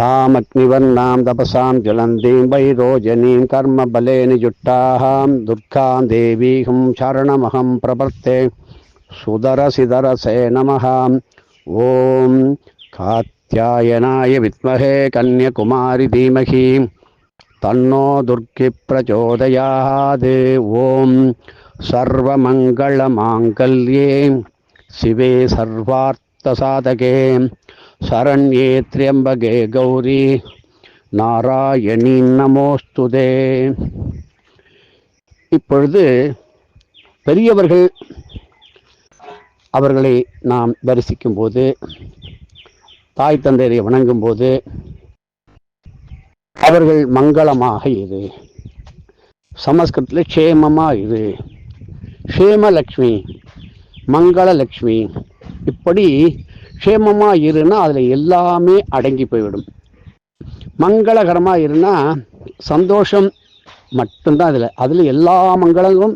तामग्निवर्णां तपसां ज्वलन्तीं वैरोजनीं कर्मबले निजुट्टाहां दुर्गां देवीं शरणमहं प्रपत्ते सुदरसिदरसे नमः ॐ कात्यायनाय विद्महे कन्यकुमारि धीमहि तन्नो दुर्गि प्रचोदयात् ॐ सर्वमङ्गलमाङ्गल्ये शिवे सर्वार्थसाधके சரண்யே திரியம்பகே கௌரி. நாராயணி நமோஸ்துதே இப்பொழுது பெரியவர்கள் அவர்களை நாம் தரிசிக்கும் போது தாய் தந்தையரை வணங்கும் போது அவர்கள் மங்களமாக இரு சமஸ்கிருதத்தில் க்ஷேமமா இரு க்ஷேமலக்ஷ்மி மங்களலக்ஷ்மி. இப்படி க்ஷேமமாக இருன்னா அதில் எல்லாமே அடங்கி போய்விடும். மங்களகரமாக இருன்னா சந்தோஷம் மட்டும்தான் அதில். அதில் எல்லா மங்களங்களும்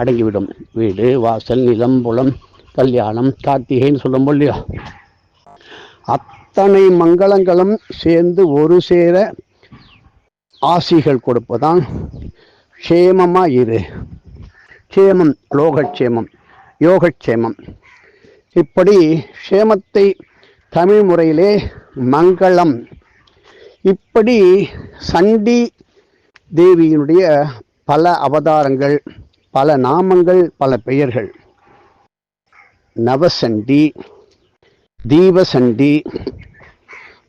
அடங்கிவிடும். வீடு வாசல் நிலம் புலம் கல்யாணம் கார்த்திகைன்னு சொல்லும் இல்லையா அத்தனை மங்களங்களும் சேர்ந்து ஒரு சேர ஆசிகள் கொடுப்பதான் க்ஷேமமாக இரு. க்ஷேமம் லோகக்ஷேமம் யோகக்ஷேமம். இப்படி க்ஷேமத்தை தமிழ் முறையிலே மங்களம். இப்படி சண்டி தேவியினுடைய பல அவதாரங்கள் பல நாமங்கள் பல பெயர்கள். நவசண்டி தீபசண்டி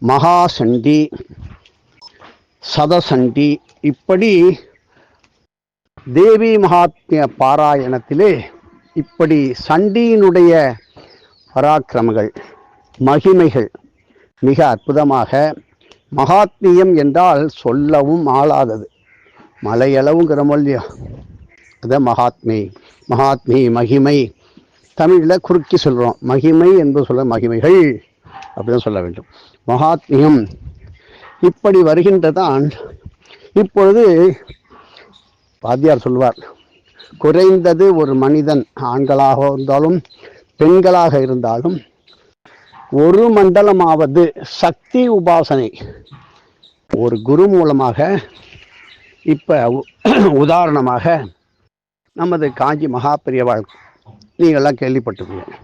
மகாசண்டி சதசண்டி இப்படி தேவி மகாத்மிய பாராயணத்திலே இப்படி சண்டியினுடைய பராக்கிரமங்கள் மகிமைகள் மிக அற்புதமாக மகாத்மியம் என்றால் சொல்லவும் ஆளாதது. மலையளவுங்கிற இல்லையா அதான் மகாத்மி மகாத்மி மகிமை. தமிழில் குறுக்கி சொல்கிறோம் மகிமை என்று சொல்ல மகிமைகள் அப்படின்னு சொல்ல வேண்டும். மகாத்மியம். இப்படி வருகின்றதான் இப்பொழுது பாத்தியார் சொல்வார் குறைந்தது ஒரு மனிதன் ஆண்களாக இருந்தாலும் பெண்களாக இருந்தாலும் ஒரு மண்டலமாவது சக்தி உபாசனை ஒரு குரு மூலமாக இப்போ உதாரணமாக நமது காஞ்சி மகாபிரியவாள் நீங்கள்லாம் கேள்விப்பட்டிருக்கீங்க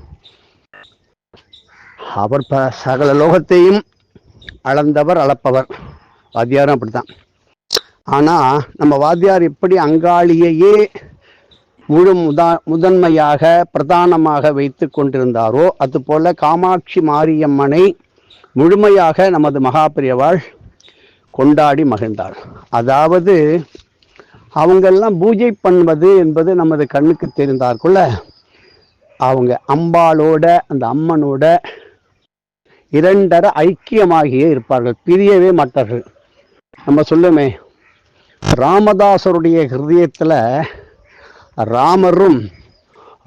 அவர் ப சகல லோகத்தையும் அளந்தவர் அளப்பவர். வாத்தியாரும் அப்படித்தான். ஆனால் நம்ம வாத்தியார் எப்படி அங்காளியையே முழு முதா முதன்மையாக பிரதானமாக வைத்து கொண்டிருந்தாரோ அதுபோல காமாட்சி மாரியம்மனை முழுமையாக நமது மகாபிரியவாள் கொண்டாடி மகிழ்ந்தார் அதாவது அவங்கெல்லாம் பூஜை பண்ணுவது என்பது நமது கண்ணுக்கு தெரிந்தார்க்குள்ள அவங்க அம்பாளோட அந்த அம்மனோட இரண்டர ஐக்கியமாகியே இருப்பார்கள் பிரியவே மாட்டார்கள். நம்ம சொல்லுமே ராமதாசருடைய ஹிருதயத்தில் ராமரும்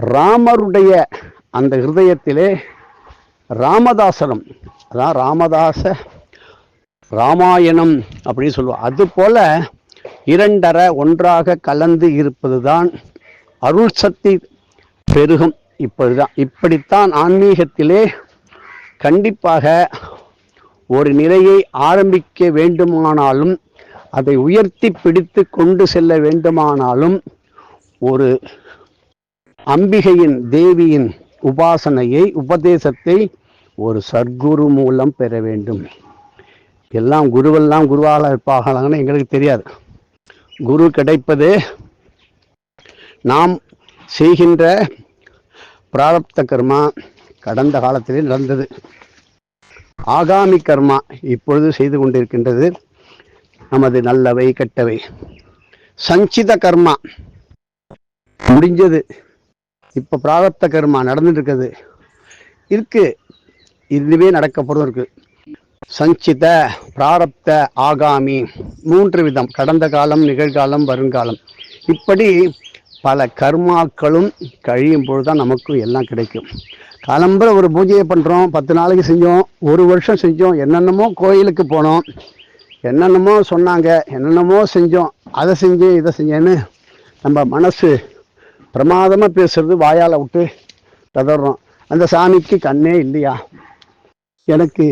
ராமருடைய அந்த ஹிருதயத்திலே ராமதாசனம் அதான் ராமதாச ராமாயணம் அப்படின்னு சொல்லுவோம். அது போல இரண்டரை ஒன்றாக கலந்து இருப்பது தான் அருள் சக்தி பெருகும் இப்படிதான் இப்படித்தான் ஆன்மீகத்திலே கண்டிப்பாக ஒரு நிலையை ஆரம்பிக்க வேண்டுமானாலும் அதை உயர்த்தி பிடித்து கொண்டு செல்ல வேண்டுமானாலும் ஒரு அம்பிகையின் தேவியின் உபாசனையை உபதேசத்தை ஒரு சர்க்குரு மூலம் பெற வேண்டும். எல்லாம் குருவெல்லாம் குருவாக இருப்பாங்களாங்கன்னு எங்களுக்கு தெரியாது. குரு கிடைப்பது நாம் செய்கின்ற பிராரப்த கர்மா கடந்த காலத்திலே நடந்தது. ஆகாமி கர்மா இப்பொழுது செய்து கொண்டிருக்கின்றது. நமது நல்லவை கெட்டவை. சஞ்சித கர்மா முடிஞ்சது. இப்போ பிராரப்த கர்மா நடந்துட்டு இருக்குது இருக்கு. இதுவே நடக்கப்படும் இருக்கு. சஞ்சித பிராரப்த ஆகாமி மூன்று விதம். கடந்த காலம் நிகழ்காலம் வருங்காலம். இப்படி பல கர்மாக்களும் கழியும் பொழுது தான் நமக்கு எல்லாம் கிடைக்கும். காலம்புற ஒரு பூஜையை பண்ணுறோம் பத்து நாளைக்கு செஞ்சோம் ஒரு வருஷம் செஞ்சோம் என்னென்னமோ கோயிலுக்கு போனோம் என்னென்னமோ சொன்னாங்க என்னென்னமோ செஞ்சோம் அதை செஞ்சேன் இதை செஞ்சேன்னு நம்ம மனசு பிரமாதமாக பேசுறது வாயால் விட்டு ததறோம் அந்த சாமிக்கு கண்ணே இல்லையா? எனக்கு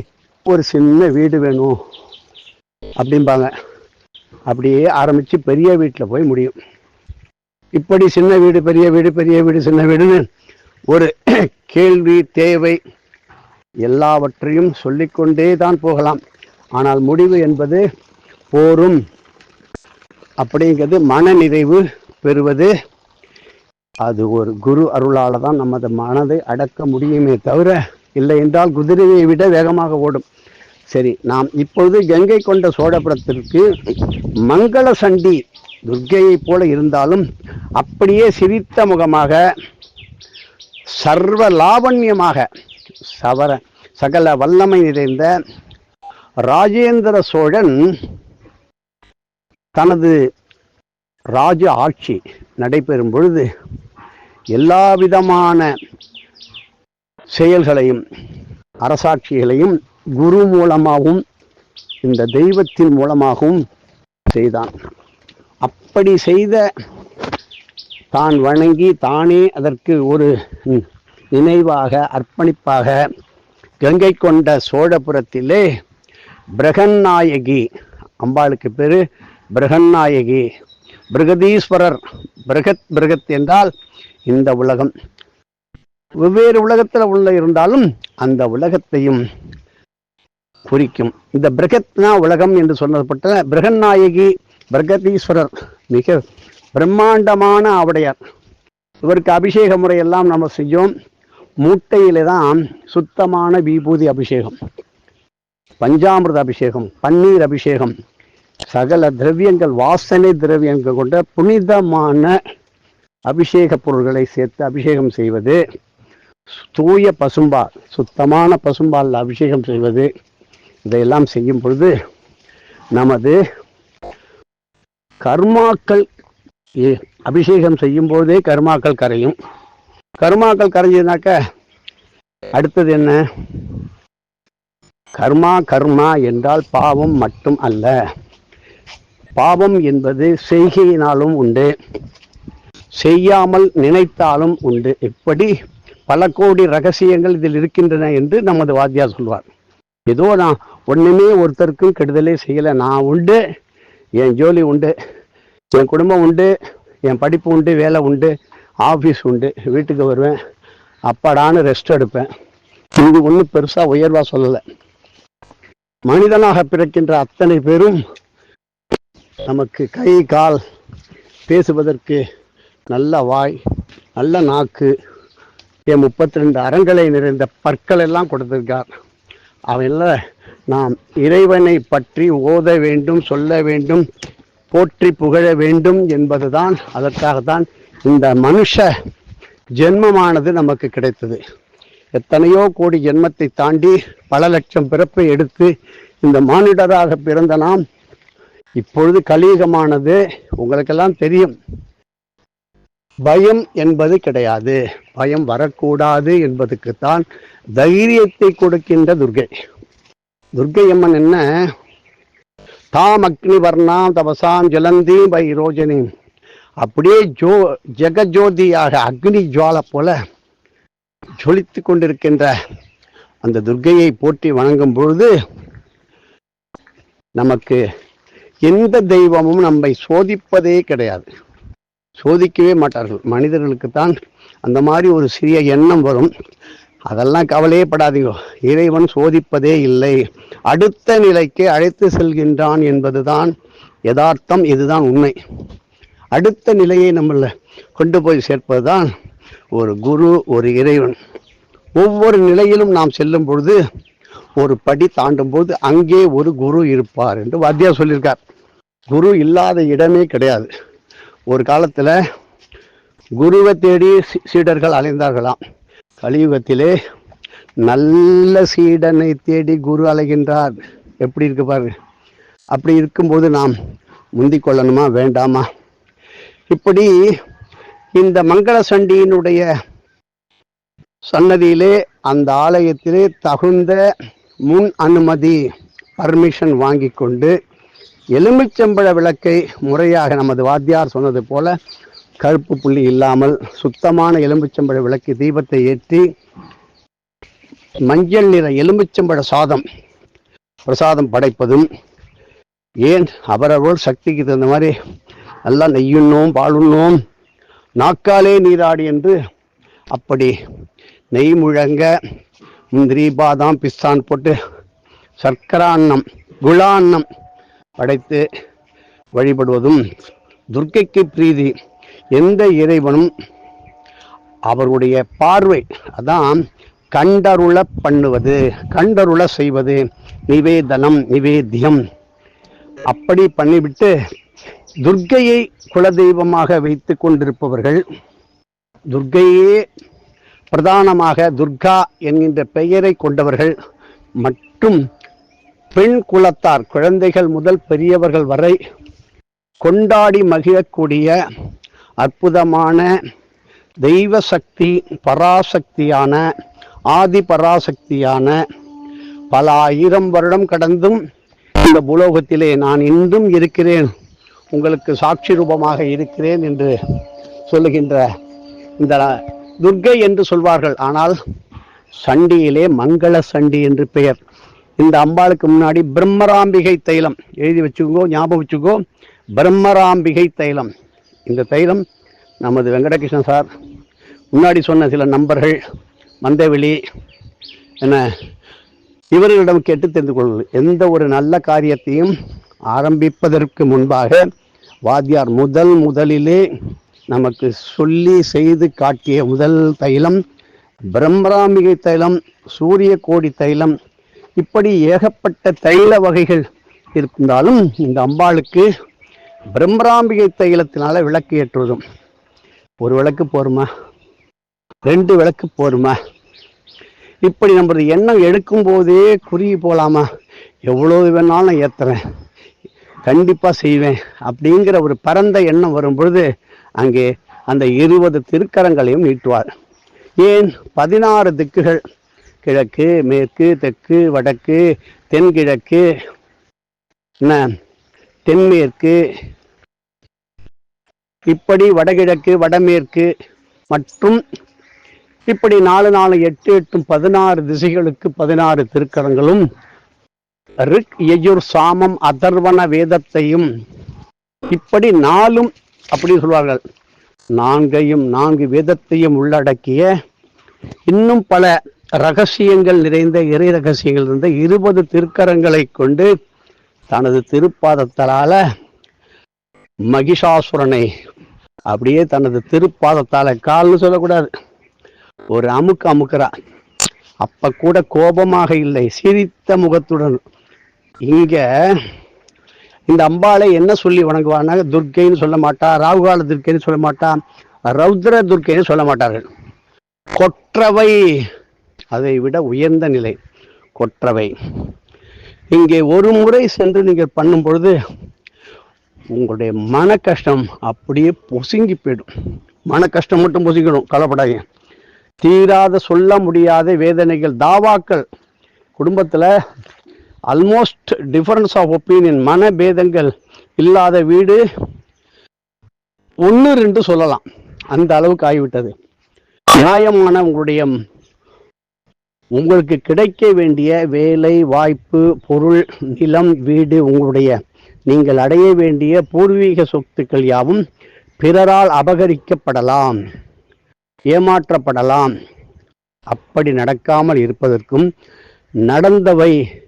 ஒரு சின்ன வீடு வேணும் அப்படிம்பாங்க. அப்படியே ஆரம்பித்து பெரிய வீட்டில் போய் முடியும். இப்படி சின்ன வீடு பெரிய வீடு பெரிய வீடு சின்ன வீடுன்னு ஒரு கேள்வி தேவை எல்லாவற்றையும் சொல்லிக்கொண்டே தான் போகலாம். ஆனால் முடிவு என்பது போரும். அப்படிங்கிறது மன நிறைவு பெறுவது அது ஒரு குரு அருளால் தான் நமது மனதை அடக்க முடியுமே தவிர இல்லை என்றால் குதிரையை விட வேகமாக ஓடும். சரி நாம் இப்பொழுது கங்கை கொண்ட சோழபுரத்திற்கு மங்கள சண்டி துர்க்கையைப் போல இருந்தாலும் அப்படியே சிரித்த முகமாக சர்வ லாவண்யமாக சவர சகல வல்லமை நிறைந்த ராஜேந்திர சோழன் தனது ராஜ ஆட்சி நடைபெறும் பொழுது எல்லா விதமான செயல்களையும் அரசாட்சிகளையும் குரு மூலமாகவும் இந்த தெய்வத்தின் மூலமாகவும் செய்தான். அப்படி செய்த தான் வணங்கி தானே அதற்கு ஒரு நினைவாக அர்ப்பணிப்பாக கங்கை கொண்ட சோழபுரத்திலே பிரகன்நாயகி அம்பாளுக்கு பேர் பிரகன்நாயகி பிரகதீஸ்வரர் பிரகத் பிரகத் என்றால் இந்த உலகம். வெவ்வேறு உலகத்தில் உள்ள இருந்தாலும் அந்த உலகத்தையும் குறிக்கும். இந்த பிரகத்னா உலகம் என்று சொல்லப்பட்ட பிரகநாயகி பிரகதீஸ்வரர் மிக பிரம்மாண்டமான ஆவுடையார். இவருக்கு அபிஷேக முறையெல்லாம் நம்ம செய்யும் மூட்டையில தான் சுத்தமான விபூதி அபிஷேகம் பஞ்சாமிரத அபிஷேகம் பன்னீர் அபிஷேகம் சகல திரவியங்கள் வாசனை திரவியங்கள் கொண்ட புனிதமான அபிஷேக பொருள்களை சேர்த்து அபிஷேகம் செய்வது தூய பசும்பால் சுத்தமான பசும்பால் அபிஷேகம் செய்வது இதையெல்லாம் செய்யும் பொழுது நமது கர்மாக்கள் ஏ- அபிஷேகம் செய்யும் போதே கர்மாக்கள் கரையும். கர்மாக்கள் கரைஞ்சதுனாக்க அடுத்தது என்ன? கர்மா கர்மா என்றால் பாவம் மட்டும் அல்ல. பாவம் என்பது செய்கையினாலும் உண்டு செய்யாமல் நினைத்தாலும் உண்டு. இப்படி பல கோடி ரகசியங்கள் இதில் இருக்கின்றன என்று நமது வாத்தியார் சொல்வார். ஏதோ நான் ஒன்றுமே ஒருத்தருக்கும் கெடுதலே செய்யலை. நான் உண்டு என் ஜோலி உண்டு என் குடும்பம் உண்டு என் படிப்பு உண்டு வேலை உண்டு ஆஃபீஸ் உண்டு வீட்டுக்கு வருவேன் அப்பாடான்னு ரெஸ்ட் எடுப்பேன். இது ஒன்றும் பெருசாக உயர்வாக சொல்லலை. மனிதனாக பிறக்கின்ற அத்தனை பேரும் நமக்கு கை கால் பேசுவதற்கு நல்ல வாய் நல்ல நாக்கு என் முப்பத்தி ரெண்டு அறங்களை நிறைந்த பற்கள் எல்லாம் கொடுத்திருக்கார். அவையில் நாம் இறைவனை பற்றி ஓத வேண்டும் சொல்ல வேண்டும் போற்றி புகழ வேண்டும் என்பதுதான் அதற்காகத்தான் இந்த மனுஷ ஜென்மமானது நமக்கு கிடைத்தது. எத்தனையோ கோடி ஜென்மத்தை தாண்டி பல லட்சம் பிறப்பை எடுத்து இந்த மானிடராக பிறந்த நாம் இப்பொழுது கலியுகமானது உங்களுக்கெல்லாம் தெரியும். பயம் என்பது கிடையாது. பயம் வரக்கூடாது என்பதுக்குத்தான் தைரியத்தை கொடுக்கின்ற துர்கை. துர்கை அம்மன் என்ன? தாம் அக்னி வர்ணாம் தபசாம் ஜலந்தி பை ரோஜனி. அப்படியே ஜோ ஜெகஜோதியாக அக்னி ஜுவாலை போல ஜொலித்து கொண்டிருக்கின்ற அந்த துர்க்கையை போற்றி வணங்கும் பொழுது நமக்கு எந்த தெய்வமும் நம்மை சோதிப்பதே கிடையாது. சோதிக்கவே மாட்டார்கள். மனிதர்களுக்கு தான் அந்த மாதிரி ஒரு சிறிய எண்ணம் வரும். அதெல்லாம் கவலையே படாதீங்க. இறைவன் சோதிப்பதே இல்லை. அடுத்த நிலைக்கு அழைத்து செல்கின்றான் என்பதுதான் யதார்த்தம். இதுதான் உண்மை. அடுத்த நிலையை நம்மளை கொண்டு போய் சேர்ப்பது தான் ஒரு குரு ஒரு இறைவன். ஒவ்வொரு நிலையிலும் நாம் செல்லும் பொழுது ஒரு படி தாண்டும் போது அங்கே ஒரு குரு இருப்பார் என்று வாத்தியார் சொல்லியிருக்கார். குரு இல்லாத இடமே கிடையாது. ஒரு காலத்தில் குருவை தேடி சீடர்கள் அலைந்தார்களாம். கலியுகத்திலே நல்ல சீடனை தேடி குரு அலைகின்றார். எப்படி இருக்கு பாருங்க அப்படி இருக்கும்போது நாம் முந்திக் கொள்ளணுமா வேண்டாமா? இப்படி இந்த மங்கள சண்டியினுடைய சன்னதியிலே அந்த ஆலயத்திலே தகுந்த முன் அனுமதி பர்மிஷன் வாங்கி கொண்டு எலுமிச்சம்பழ விளக்கை முறையாக நமது வாத்தியார் சொன்னது போல கருப்பு புள்ளி இல்லாமல் சுத்தமான எலும்புச்சம்பழ விளக்கு தீபத்தை ஏற்றி மஞ்சள் நிற எலும்புச்சம்பழ சாதம் பிரசாதம் படைப்பதும் ஏன் அவரவர் சக்திக்கு தகுந்த மாதிரி நல்லா நெய்யுண்ணோம் பாலுண்ணோம் நாக்காலே நீராடி என்று அப்படி நெய் முழங்க முந்திரி பாதாம் பிஸ்தான் போட்டு சர்க்கரா அன்னம் குழா அன்னம் படைத்து வழிபடுவதும் துர்க்கைக்கு பிரீதி. எந்த இறைவனும் அவருடைய பார்வை அதான் கண்டருள பண்ணுவது கண்டருள செய்வது. நிவேதனம் நிவேத்தியம். அப்படி பண்ணிவிட்டு துர்க்கையை குலதெய்வமாக வைத்து கொண்டிருப்பவர்கள் துர்க்கையே பிரதானமாக துர்கா என்கின்ற பெயரை கொண்டவர்கள் மற்றும் பெண் குலத்தார் குழந்தைகள் முதல் பெரியவர்கள் வரை கொண்டாடி மகிழக்கூடிய அற்புதமான தெய்வ சக்தி பராசக்தியான ஆதி பராசக்தியான பல ஆயிரம் வருடம் கடந்தும் இந்த புலோகத்திலே நான் இன்றும் இருக்கிறேன். உங்களுக்கு சாட்சி ரூபமாக இருக்கிறேன் என்று சொல்லுகின்ற இந்த துர்க்கை என்று சொல்வார்கள். ஆனால் சண்டியிலே மங்கள சண்டி என்று பெயர். இந்த அம்பாளுக்கு முன்னாடி பிரம்மராம்பிகை தைலம் எழுதி வச்சுக்கோ ஞாபகம் வச்சுக்கோ. பிரம்மராம்பிகை தைலம். இந்த தைலம் நமது வெங்கடகிருஷ்ணன் சார் முன்னாடி சொன்ன சில நம்பர்கள் மந்தவெளி என்ன இவர்களிடம் கேட்டு தெரிந்து கொள்வது. எந்த ஒரு நல்ல காரியத்தையும் ஆரம்பிப்பதற்கு முன்பாக வாத்தியார் முதல் முதலிலே நமக்கு சொல்லி செய்து காட்டிய முதல் தைலம் பிரம்மராம்பிகை தைலம் சூரிய கோடி தைலம் இப்படி ஏகப்பட்ட தைல வகைகள் இருந்தாலும் இந்த அம்பாளுக்கு பிரம்மராம்பிகை தைலத்தினால விளக்கு ஏற்றுவதும். ஒரு விளக்கு போருமா? ரெண்டு விளக்கு போருமா? இப்படி நம்மளது எண்ணம் எடுக்கும் போதே குறுகி போகலாமா எவ்வளவு வேணாலும் ஏற்றுறேன் கண்டிப்பாக செய்வேன் அப்படிங்கிற ஒரு பரந்த எண்ணம் வரும் பொழுது அங்கே அந்த இருபது திருக்கரங்களையும் நீட்டுவார். ஏன்? பதினாறு திக்குகள். கிழக்கு மேற்கு தெற்கு வடக்கு தென்கிழக்கு என்ன தென்மேற்கு. இப்படி வடகிழக்கு வடமேற்கு மற்றும் இப்படி நாலு நாலு எட்டு எட்டும் பதினாறு திசைகளுக்கு பதினாறு திருக்கரங்களும் ரிக் எஜுர் சாமம் அதர்வன வேதத்தையும் இப்படி நாலும் அப்படின்னு சொல்வார்கள். நான்கையும் நான்கு வேதத்தையும் உள்ளடக்கிய இன்னும் பல ரகசியங்கள் நிறைந்த இறை ரகசியங்கள் இருந்த இருபது திருக்கரங்களை கொண்டு தனது திருப்பாதத்தால மகிஷாசுரனை அப்படியே தனது திருப்பாதத்தால கால்னு சொல்லக்கூடாது. ஒரு அமுக்கு அமுக்குறா அப்ப கூட கோபமாக இல்லை சிரித்த முகத்துடன். இங்க இந்த அம்பாளை என்ன சொல்லி வணங்குவானா துர்க்கைன்னு சொல்ல மாட்டா ராகுகால துர்க்கைன்னு சொல்ல மாட்டா ரௌத்ர துர்க்கைன்னு சொல்ல மாட்டார்கள். கொற்றவை அதை விட உயர்ந்த நிலை கொற்றவை. இங்கே ஒரு முறை சென்று நீங்கள் பண்ணும் பொழுது உங்களுடைய மன கஷ்டம் அப்படியே பொசுங்கி போயிடும். மன கஷ்டம் மட்டும் பொசுங்கிடும் கவலைப்படாதீங்க. தீராத சொல்ல முடியாத வேதனைகள் தாவாக்கள். குடும்பத்தில் அல்மோஸ்ட் டிஃபரன்ஸ் ஆஃப் ஒப்பீனியன் மனபேதங்கள் இல்லாத வீடு. ஒன்று ரெண்டு சொல்லலாம். அந்த அளவுக்கு ஆகிவிட்டது. நியாயமான உங்களுடைய உங்களுக்கு கிடைக்க வேண்டிய வேலை வாய்ப்பு பொருள் நிலம் வீடு உங்களுடைய. நீங்கள் அடைய வேண்டிய பூர்வீக சொத்துக்கள் யாவும் பிறரால் அபகரிக்கப்படலாம். ஏமாற்றப்படலாம். அப்படி நடக்காமல் இருப்பதற்கும் நடந்தவை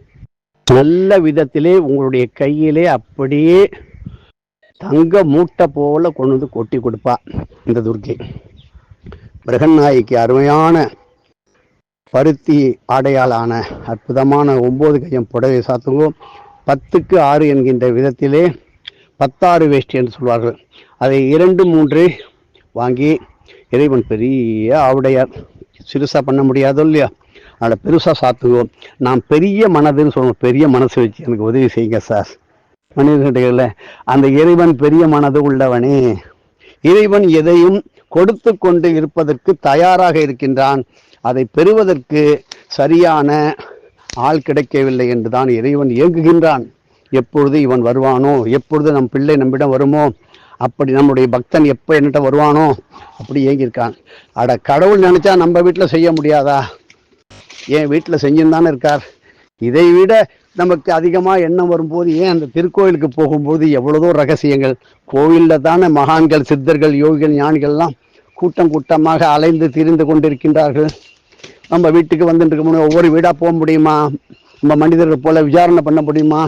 நல்ல விதத்திலே உங்களுடைய கையிலே அப்படியே தங்க மூட்டை போல கொண்டு வந்து கொட்டி கொடுப்பா இந்த துர்க்கை பிரகன்நாய்க்கு அருமையான பருத்தி ஆடையாலான அற்புதமான ஒம்பது கையம் புடவை சாத்துவோம் பத்துக்கு ஆறு என்கின்ற விதத்திலே பத்தாறு வேஷ்டி என்று சொல்வார்கள். அதை இரண்டு மூன்று வாங்கி இறைவன் பெரிய ஆவுடையார். சிறுசாக பண்ண முடியாதோ இல்லையா? அதில் பெருசாக சாத்துவோம். நான் பெரிய மனதுன்னு சொல்லுவோம். பெரிய மனசு வச்சு எனக்கு உதவி செய்யுங்க சார் மனிதர்கிட்ட அந்த இறைவன் பெரிய மனது உள்ளவனே. இறைவன் எதையும் கொடுத்து கொண்டு இருப்பதற்கு தயாராக இருக்கின்றான். அதை பெறுவதற்கு சரியான ஆள் கிடைக்கவில்லை என்று தான் இறைவன் இயங்குகின்றான். எப்பொழுது இவன் வருவானோ எப்பொழுது நம் பிள்ளை நம்மிடம் வருமோ அப்படி நம்முடைய பக்தன் எப்போ என்னட்ட வருவானோ அப்படி ஏங்கியிருக்கான் அட கடவுள் நினைச்சா நம்ம வீட்டில் செய்ய முடியாதா? என் வீட்டில் செஞ்சுன்னு தானே இருக்கார்? இதை விட நமக்கு அதிகமாக எண்ணம் வரும்போது ஏன் அந்த திருக்கோயிலுக்கு போகும்போது எவ்வளவோ ரகசியங்கள்? கோவிலில் தானே மகான்கள் சித்தர்கள் யோகிகள் ஞானிகள்லாம் கூட்டம் கூட்டமாக அலைந்து திரிந்து கொண்டிருக்கின்றார்கள். நம்ம வீட்டுக்கு வந்துட்டு இருக்க முடியும் ஒவ்வொரு வீடாக போக முடியுமா? நம்ம மனிதர்கள் போல விசாரணை பண்ண முடியுமா?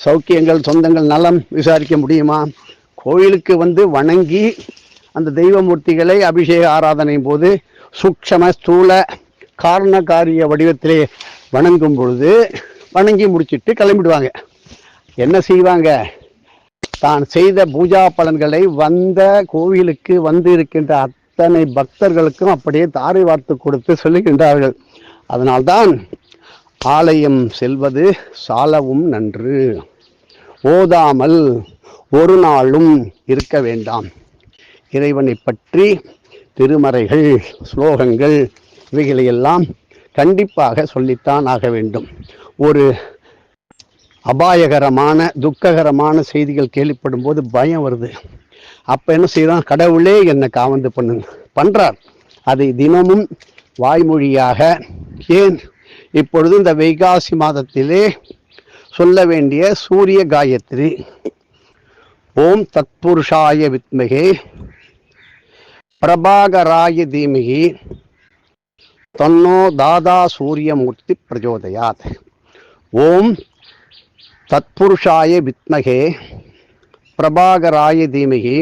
சௌக்கியங்கள் சொந்தங்கள் நலம் விசாரிக்க முடியுமா? கோயிலுக்கு வந்து வணங்கி அந்த தெய்வமூர்த்திகளை அபிஷேக ஆராதனையும் போது சூக்ஷம ஸ்தூல காரண காரிய வடிவத்திலே வணங்கும் பொழுது வணங்கி முடிச்சிட்டு கிளம்பிடுவாங்க. என்ன செய்வாங்க? தான் செய்த பூஜா பலன்களை வந்த கோவிலுக்கு வந்து இருக்கின்ற அத்தனை பக்தர்களுக்கும் அப்படியே தாரை வார்த்து கொடுத்து சொல்லுகின்றார்கள். அதனால்தான் ஆலயம் செல்வது சாலவும் நன்று. ஓதாமல் ஒரு நாளும் இருக்க வேண்டாம். இறைவனை பற்றி திருமறைகள் ஸ்லோகங்கள் இவைகளையெல்லாம் கண்டிப்பாக சொல்லித்தான் ஆக வேண்டும். ஒரு அபாயகரமான துக்ககரமான செய்திகள் கேள்விப்படும் போது பயம் வருது. அப்ப என்ன செய்யறான் கடவுளே என்னை காவந்து பண்ணுங்க. பண்றார். அதை தினமும் வாய்மொழியாக ஏன் இப்பொழுது இந்த வைகாசி மாதத்திலே சொல்ல வேண்டிய சூரிய காயத்ரி ஓம் தத்புருஷாய வித்மகே பிரபாகராய தீமகி தன்னோ தாதா சூரியமூர்த்தி பிரஜோதயாத். ஓம் தத்புருஷாய வித்மகே பிரபாகராய தீமகி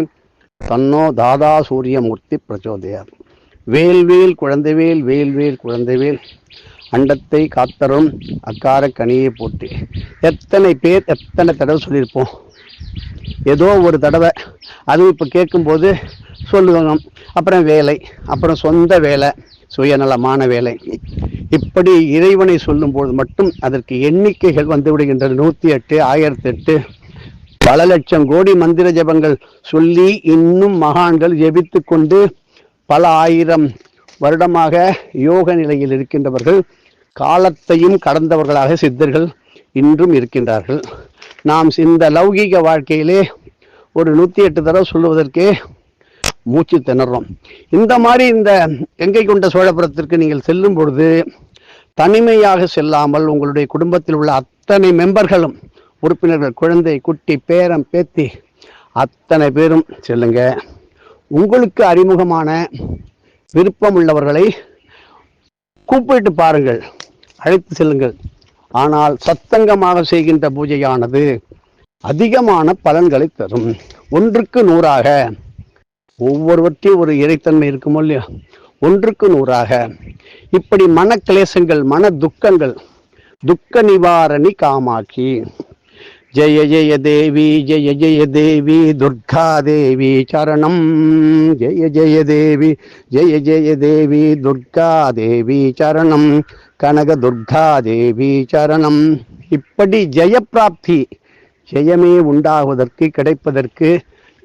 தன்னோ தாதா சூரியமூர்த்தி பிரச்சோதயார் வேல்வேல் குழந்தைவேல் வேல்வேல் குழந்தைவேல் அண்டத்தை காத்தரும் அக்கார கனியை போட்டு எத்தனை பேர் எத்தனை தடவை சொல்லியிருப்போம். ஏதோ ஒரு தடவை அதுவும் இப்போ கேட்கும்போது சொல்லுவாங்க அப்புறம் வேலை அப்புறம் சொந்த வேலை. சுயநலமான வேலை இப்படி இறைவனை சொல்லும்போது மட்டும் அதற்கு எண்ணிக்கைகள் வந்துவிடுகின்றன நூற்றி எட்டு ஆயிரத்தி எட்டு பல லட்சம் கோடி மந்திர ஜபங்கள் சொல்லி இன்னும் மகான்கள் ஜெபித்து கொண்டு பல ஆயிரம் வருடமாக யோக நிலையில் இருக்கின்றவர்கள் காலத்தையும் கடந்தவர்களாக சித்தர்கள் இன்றும் இருக்கின்றார்கள். நாம் இந்த லௌகீக வாழ்க்கையிலே ஒரு நூற்றி எட்டு தடவை சொல்லுவதற்கே மூச்சு திணறோம். இந்த மாதிரி இந்த கங்கை கொண்ட சோழபுரத்திற்கு நீங்கள் செல்லும் பொழுது தனிமையாக செல்லாமல் உங்களுடைய குடும்பத்தில் உள்ள அத்தனை மெம்பர்களும் உறுப்பினர்கள் குழந்தை குட்டி பேரம் பேத்தி அத்தனை பேரும் செல்லுங்க. உங்களுக்கு அறிமுகமான விருப்பம் உள்ளவர்களை கூப்பிட்டு பாருங்கள். அழைத்து செல்லுங்கள். ஆனால் சத்தங்கமாக செய்கின்ற பூஜையானது அதிகமான பலன்களை தரும். ஒன்றுக்கு நூறாக ஒவ்வொருவற்றையும் ஒரு இறைத்தன்மை இருக்குமோ இல்லையா? ஒன்றுக்கு நூறாக. இப்படி மன கிளேசங்கள் மன துக்கங்கள் துக்க நிவாரணி காமாட்சி. ஜெய ஜெய தேவி ஜெய ஜெய தேவி துர்கா தேவி சரணம். ஜெய ஜெய தேவி ஜெய ஜெய தேவி துர்கா தேவி சரணம். கனக துர்கா தேவி சரணம். இப்படி ஜெயப்பிராப்தி ஜெயமே உண்டாகுவதற்கு கிடைப்பதற்கு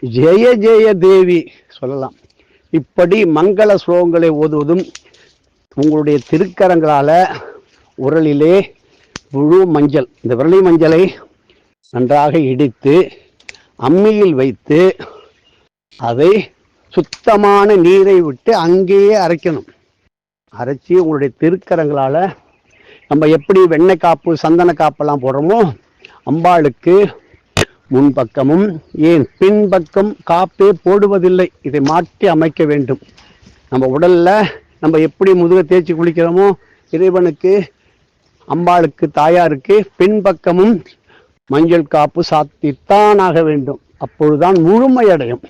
ஜெய ஜெய தேவி சொல்லலாம். இப்படி மங்கள ஸ்லோகங்களை ஓதுவதும் உங்களுடைய திருக்கரங்களால உரலிலே முழு மஞ்சள் இந்த விரலி மஞ்சளை நன்றாக இடித்து அம்மியில் வைத்து அதை சுத்தமான நீரை விட்டு அங்கேயே அரைக்கணும். அரைச்சி உங்களுடைய திருக்கரங்களால் நம்ம எப்படி வெண்ணெய் காப்பு சந்தன காப்பெல்லாம் போடுறோமோ அம்பாளுக்கு முன்பக்கமும் ஏன் பின்பக்கம் காப்பே போடுவதில்லை. இதை மாற்றி அமைக்க வேண்டும். நம்ம உடல்ல நம்ம எப்படி முதுக தேய்ச்சி குளிக்கிறோமோ இறைவனுக்கு அம்பாளுக்கு தாயாருக்கு பின்பக்கமும் மஞ்சள் காப்பு சாத்தித்தான் ஆக வேண்டும். அப்பொழுதுதான் முழுமையடையும்.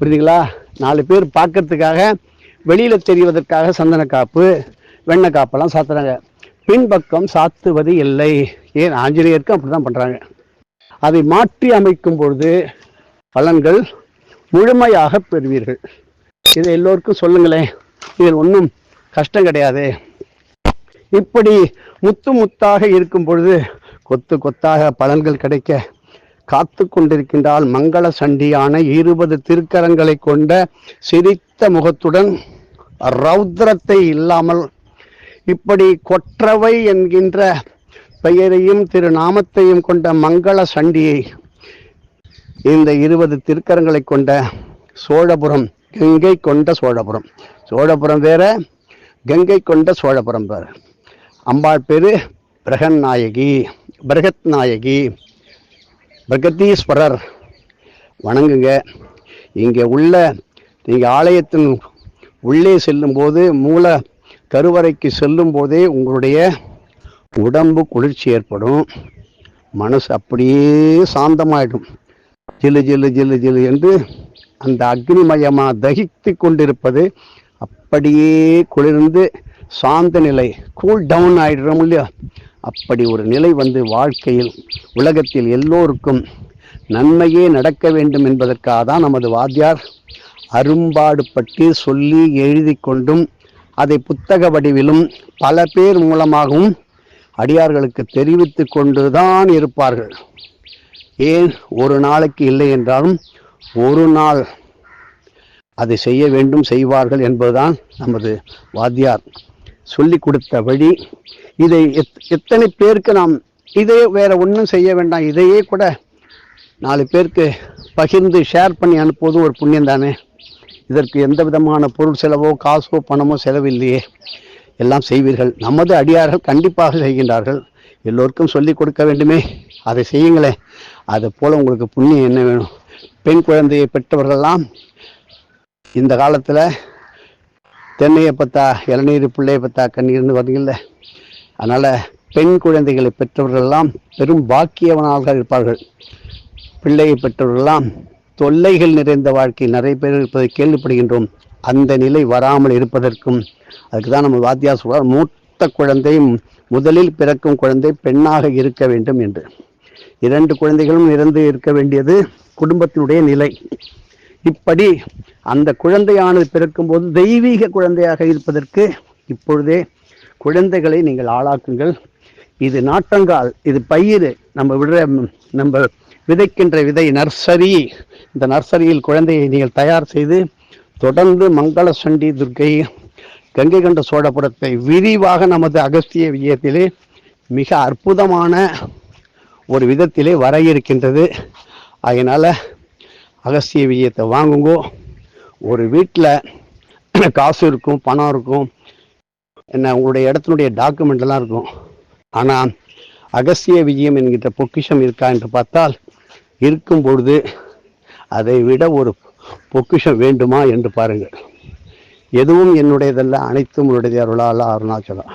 புரியுதுங்களா? நாலு பேர் பார்க்கறதுக்காக வெளியில தெரிவதற்காக சந்தன காப்பு வெண்ணெய் காப்பெல்லாம் சாத்துறாங்க. பின்பக்கம் சாத்துவது இல்லை. ஏன் ஆஞ்சநேயருக்கும் அப்படிதான் பண்றாங்க. அதை மாற்றி அமைக்கும் பொழுது பலன்கள் முழுமையாக பெறுவீர்கள். இதை எல்லோருக்கும் சொல்லுங்களேன். இதில் ஒன்றும் கஷ்டம் கிடையாது. இப்படி முத்து முத்தாக இருக்கும் பொழுது கொத்து கொத்தாக பலன்கள் கிடைக்க காத்து கொண்டிருக்கின்றால் மங்கள சண்டியான இருபது திருக்கரங்களை கொண்ட சிரித்த முகத்துடன் ரௌத்ரத்தை இல்லாமல் இப்படி கொற்றவை என்கின்ற பெயரையும் திரு நாமத்தையும் கொண்ட மங்கள சண்டியை இந்த இருபது திருக்கரங்களை கொண்ட சோழபுரம் கங்கை கொண்ட சோழபுரம். சோழபுரம் வேற கங்கை கொண்ட சோழபுரம் வேறு. அம்பாள் பேரு பிரகன் நாயகி பிரகத் நாயகி பிரகதீஸ்வரர். வணங்குங்க. இங்கே உள்ள நீங்கள் ஆலயத்தின் உள்ளே செல்லும்போது மூல கருவறைக்கு செல்லும் போதே உங்களுடைய உடம்பு குளிர்ச்சி ஏற்படும். மனசு அப்படியே சாந்தமாயிடும். ஜிலு ஜிலு ஜில்லு ஜிலு என்று அந்த அக்னிமயமாக தகித்து கொண்டிருப்பது அப்படியே குளிர்ந்து சாந்த நிலை கூல் டவுன் ஆகிடுறோம் இல்லையா? அப்படி ஒரு நிலை வந்து வாழ்க்கையில் உலகத்தில் எல்லோருக்கும் நன்மையே நடக்க வேண்டும் என்பதற்காக தான் நமது வாத்தியார் அரும்பாடுபட்டு சொல்லி எழுதி கொண்டும் அதை புத்தக வடிவிலும் பல பேர் மூலமாகவும் அடியார்களுக்கு தெரிவித்து கொண்டுதான் இருப்பார்கள். ஏன்? ஒரு நாளைக்கு இல்லை என்றாலும் ஒரு நாள் அதை செய்ய வேண்டும் செய்வார்கள் என்பதுதான் நமது வாத்தியார் சொல்லி கொடுத்த வழி. இதை எத் எத்தனை பேருக்கு நாம் இதே வேற ஒன்றும் செய்ய வேண்டாம் இதையே கூட நாலு பேருக்கு பகிர்ந்து ஷேர் பண்ணி அனுப்புவது ஒரு புண்ணியம் தானே இதற்கு எந்த விதமான பொருள் செலவோ காசோ பணமோ செலவில்லையே. எல்லாம் செய்வீர்கள். நமது அடியார்கள் கண்டிப்பாக செய்கின்றார்கள். எல்லோருக்கும் சொல்லிக் கொடுக்க வேண்டுமே. அதை செய்யுங்களேன் அது போல் உங்களுக்கு புண்ணியம் என்ன வேணும்? பெண் குழந்தையை பெற்றவர்கள்லாம் இந்த காலத்தில் தென்னையை பத்தா இளநீர் பிள்ளையை பத்தா கண்ணீர்னு வரீங்கல்ல அதனால் பெண் குழந்தைகளை பெற்றவர்களெல்லாம் பெரும் பாக்கியவனாக இருப்பார்கள். பிள்ளையை பெற்றவர்களெல்லாம் தொல்லைகள் நிறைந்த வாழ்க்கை நிறைய பேர் இருப்பதை கேள்விப்படுகின்றோம். அந்த நிலை வராமல் இருப்பதற்கும் அதுக்கு தான் நம்ம வாத்தியார் சொல்கிறார் மூத்த குழந்தை முதலில் பிறக்கும் குழந்தை பெண்ணாக இருக்க வேண்டும் என்று. இரண்டு குழந்தைகளும் இறந்து இருக்க வேண்டியது குடும்பத்தினுடைய நிலை. இப்படி அந்த குழந்தையானது பிறக்கும்போது தெய்வீக குழந்தையாக இருப்பதற்கு இப்பொழுதே குழந்தைகளை நீங்கள் ஆளாக்குங்கள். இது நாட்டங்கால் இது பயிர் நம்ம விடுற நம்ம விதைக்கின்ற விதை நர்சரி. இந்த நர்சரியில் குழந்தையை நீங்கள் தயார் செய்து தொடர்ந்து மங்கள சண்டி துர்க்கை கங்கை கண்ட சோழபுரத்தை விரிவாக நமது அகஸ்திய விஜயத்திலே மிக அற்புதமான ஒரு விதத்திலே வர இருக்கின்றது. அதனால் அகஸ்திய விஜயத்தை வாங்குங்கோ. ஒரு வீட்டில் காசு இருக்கும் பணம் இருக்கும் என்ன உங்களுடைய இடத்தினுடைய டாக்குமெண்ட் எல்லாம் இருக்கும். ஆனால் அகஸ்திய விஜயம் என்கின்ற பொக்கிஷம் இருக்கா என்று பார்த்தால் இருக்கும் பொழுது அதை விட ஒரு பொக்கிஷம் வேண்டுமா என்று பாருங்கள். எதுவும் என்னுடையதல்ல அனைத்தும் உன்னுடைய அருளால அருணாச்சலம்.